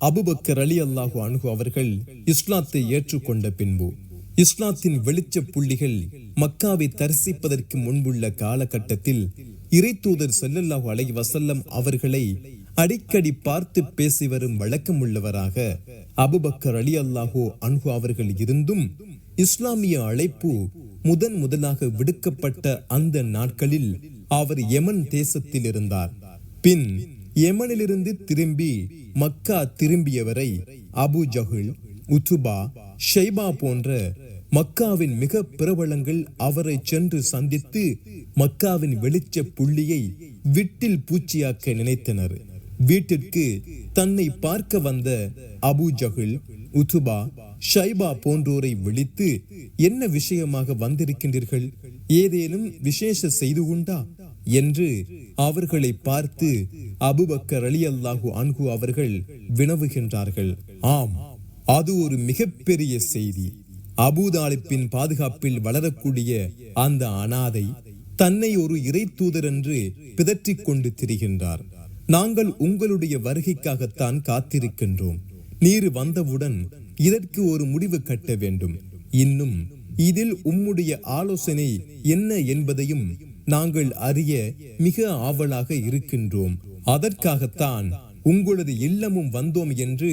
Abu Bakr அலி அல்லாஹு அணுகு அவர்கள் இஸ்லாத்தை ஏற்றுக்கொண்ட பின்பு இஸ்லாத்தின் வெளிச்ச புள்ளிகள் மக்காவை தரிசிப்பதற்கு முன்புள்ள காலகட்டத்தில் இறைத்தூதர் செல்லல்லாஹு அலை வசல்லம் அவர்களை அடிக்கடி பார்த்து பேசி வரும் வழக்கம் உள்ளவராக அபுபக்கர் அலி அல்லாஹு அன்ஹு அவர்கள் இருந்தும் இஸ்லாமிய அழைப்பு முதன் முதலாக விடுக்கப்பட்ட அந்த நாட்களில் அவர் யமன் தேசத்தில் இருந்தார் பின் யமனிலிருந்து திரும்பி மக்கா திரும்பியவரை அபு ஜஹுல் உத்துபா ஷைபா போன்ற மக்காவின் மிக பிரபலங்கள் அவரை சென்று சந்தித்து மக்காவின் வெளிச்ச புள்ளியை விட்டில் பூச்சியாக்க நினைத்தனர். வீட்டிற்கு தன்னை பார்க்க வந்த அபு ஜஹுல் உத்துபா ஷைபா போன்றோரை விழித்து என்ன விஷயமாக வந்திருக்கின்றீர்கள்? ஏதேனும் விசேஷ செய்து உண்டா? என்று அவர்களை பார்த்து அபுபக்கர் அலி அல்லாஹு அன்கு அவர்கள் வினவுகின்றார்கள். ஆம் அது ஒரு மிகப்பெரிய செய்தி. அபுதாலிப்பின் பாதுகாப்பில் வளரக்கூடிய அந்த அனாதை தன்னை ஒரு இறை தூதர் என்று பிதற்றிக் கொண்டு திரிகின்றார். நாங்கள் உங்களுடைய வருகைக்காகத்தான் காத்திருக்கின்றோம். நீர் வந்தவுடன் இதற்கு ஒரு முடிவு கட்ட வேண்டும். இன்னும் இதில் உம்முடைய ஆலோசனை என்ன என்பதையும் நாங்கள் அறிய மிக ஆவலாக இருக்கின்றோம். அதற்காகத்தான் உங்களது இல்லமும் வந்தோம் என்று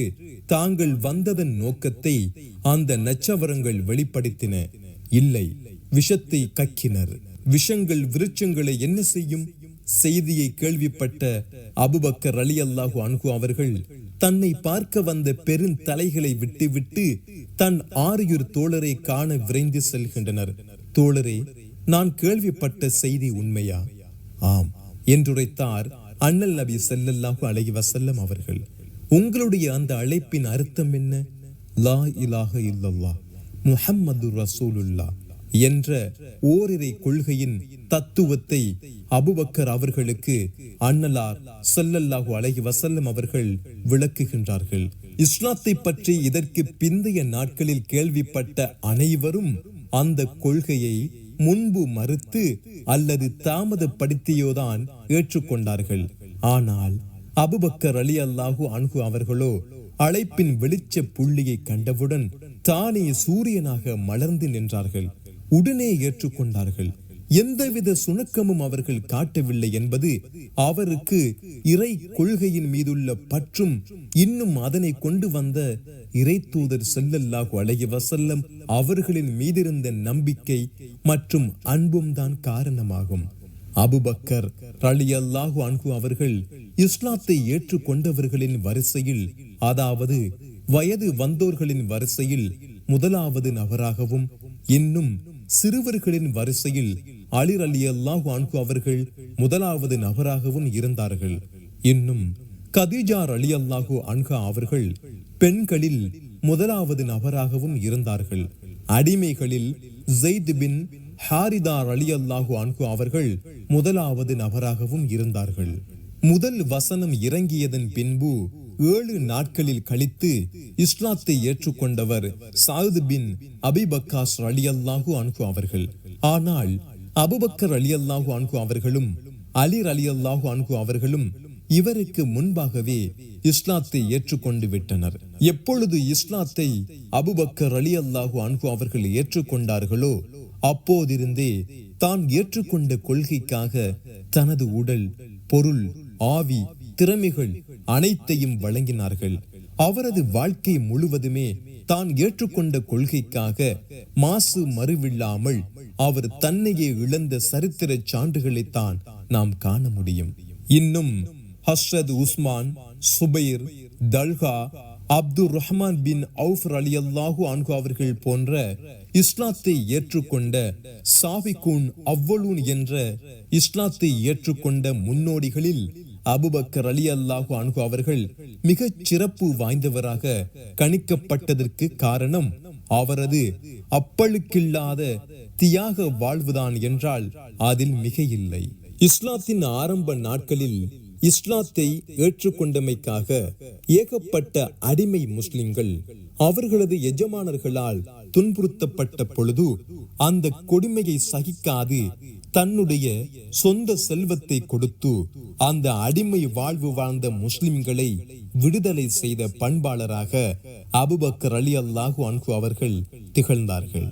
தாங்கள் வந்ததன் நோக்கத்தை அந்த நச்சவரங்கள் வெளிப்படுத்தின. இல்லை விஷத்தை கக்கினர். விஷங்கள் விருட்சங்களை என்ன செய்யும்? செய்தியை கேள்விப்பட்ட அபுபக்கர் அலி அல்லாஹு அன்கு அவர்கள் தன்னை பார்க்க வந்த பெருந்தலைகளை விட்டுவிட்டு தன் ஆரியூர் தோழரை காண விரைந்து செல்கின்றனர். தோழரே நான் கேள்விப்பட்ட செய்தி உண்மையா? ஆம் என்றுரைத்தார் அண்ணல் நபி செல்லல்லாஹு அலைஹி வசல்லம் அவர்கள். உங்களுடைய அந்த அழைப்பின் அர்த்தம் என்ன? லா இலாக இல்லல்லா முஹம்மது ரசூலுல்லா என்ற ஓரிரை கொள்கையின் தத்துவத்தை அபுபக்கர் அவர்களுக்கு அண்ணலார் சல்லல்லாஹு அலைஹி வசல்லம் அவர்கள் விளக்குகின்றார்கள். இஸ்லாத்தை பற்றி இதற்கு பிந்தைய நாட்களில் கேள்விப்பட்ட அனைவரும் அந்த கொள்கையை முன்பு மறுத்து அல்லது தாமதப்படுத்தியோதான் ஏற்றுக்கொண்டார்கள். ஆனால் அபுபக்கர் அலி அல்லாஹு அன்ஹு அவர்களோ அழைப்பின் வெளிச்ச புள்ளியை கண்டவுடன் தானே சூரியனாக மலர்ந்து நின்றார்கள். உடனே ஏற்றுக்கொண்டார்கள். எந்தவித சுணக்கமும் அவர்கள் காட்டவில்லை என்பது அவருக்கு இறை கொள்கையின் மீதுள்ள பற்றும் இன்னும் அதனை கொண்டு வந்த இறை தூதர் செல்லல்லாஹு அலைய வசல்லம் அவர்களின் மீதிருந்த நம்பிக்கை மற்றும் அன்பும் தான் காரணமாகும். அபுபக்கர் ரலி அல்லாஹு அன்ஹு அவர்கள் இஸ்லாத்தை ஏற்றுக்கொண்டவர்களின் வரிசையில் அதாவது வயது வந்தோர்களின் வரிசையில் முதலாவது நபராகவும் இன்னும் சிறுவர்களின் வரிசையில் அலிர் அலி அல்லாஹு அன்ஹு அவர்கள் முதலாவது நபராகவும் இருந்தார்கள். இன்னும் கதீஜார் அலி அல்லாஹு அன்ஹா அவர்கள் பெண்களில் முதலாவது நபராகவும் இருந்தார்கள். அடிமைகளில் ஜெயித் பின் ஹாரிதார் அலி அல்லாஹு அன்கு அவர்கள் முதலாவது நபராகவும் இருந்தார்கள். முதல் வசனம் இறங்கியதன் பின்பு ஏழு நாட்களில் கழித்து இஸ்லாத்தை ஏற்றுக்கொண்டவர் சாயுது பின் அபிபக்காஸ் அலி அல்லாஹு அன்கு அவர்கள். ஆனால் அபுபக்கர் அலி அல்லாஹு அன்கு அவர்களும் அலிர் அலி அல்லாஹு அன்கு அவர்களும் இவருக்கு முன்பாகவே இஸ்லாத்தை ஏற்றுக்கொண்டு விட்டனர். எப்பொழுது இஸ்லாத்தை அபுபக்கர் அலி அல்லாஹு அன்கு அவர்கள் ஏற்றுக்கொண்டார்களோ அப்போதிருந்தே தான் ஏற்றுக்கொண்ட கொள்கைக்காக தனது உடல் பொருள் ஆவி திறமைகள் அனைத்தையும் வழங்கினார்கள். அவரது வாழ்க்கை முழுவதுமே தான் ஏற்றுக்கொண்ட கொள்கைக்காக மாசு மறுவில்லாமல் அவர் தன்னையே இழந்த சரித்திர சான்றுகளைத்தான் நாம் காண முடியும். இன்னும் Hazrat Usman Zubair Talha Abdul Rahman bin Auf Ali அல்லாஹு அன்கு அவர்கள் போன்ற இஸ்லாத்தை ஏற்றுக்கொண்ட சாவிகூன் அவ்வளூன் என்ற இஸ்லாத்தை ஏற்றுக்கொண்ட முன்னோடிகளில் அபுபக்கர் அலி அல்லாஹு அன்ஹு அவர்கள் மிகச் சிறப்பு வாய்ந்தவராக கணிக்கப்பட்டதற்கு காரணம் அவரது அப்பழுக்கில்லாத தியாக வாழ்வுதான் என்றால் அதில் மிக இல்லை இஸ்லாத்தின் ஆரம்ப நாட்களில் இஸ்லாத்தை ஏற்றுக்கொண்டமைக்காக ஏகப்பட்ட அடிமை முஸ்லிம்கள் அவர்களது எஜமானர்களால் துன்புறுத்தப்பட்ட பொழுது அந்த கொடுமையை சகிக்காது தன்னுடைய சொந்த செல்வத்தை கொடுத்து அந்த அடிமை வாழ்வு வாழ்ந்த முஸ்லிம்களை விடுதலை செய்த பண்பாளராக அபுபக்கர் அலி அல்லாஹு அன்கு அவர்கள் திகழ்ந்தார்கள்.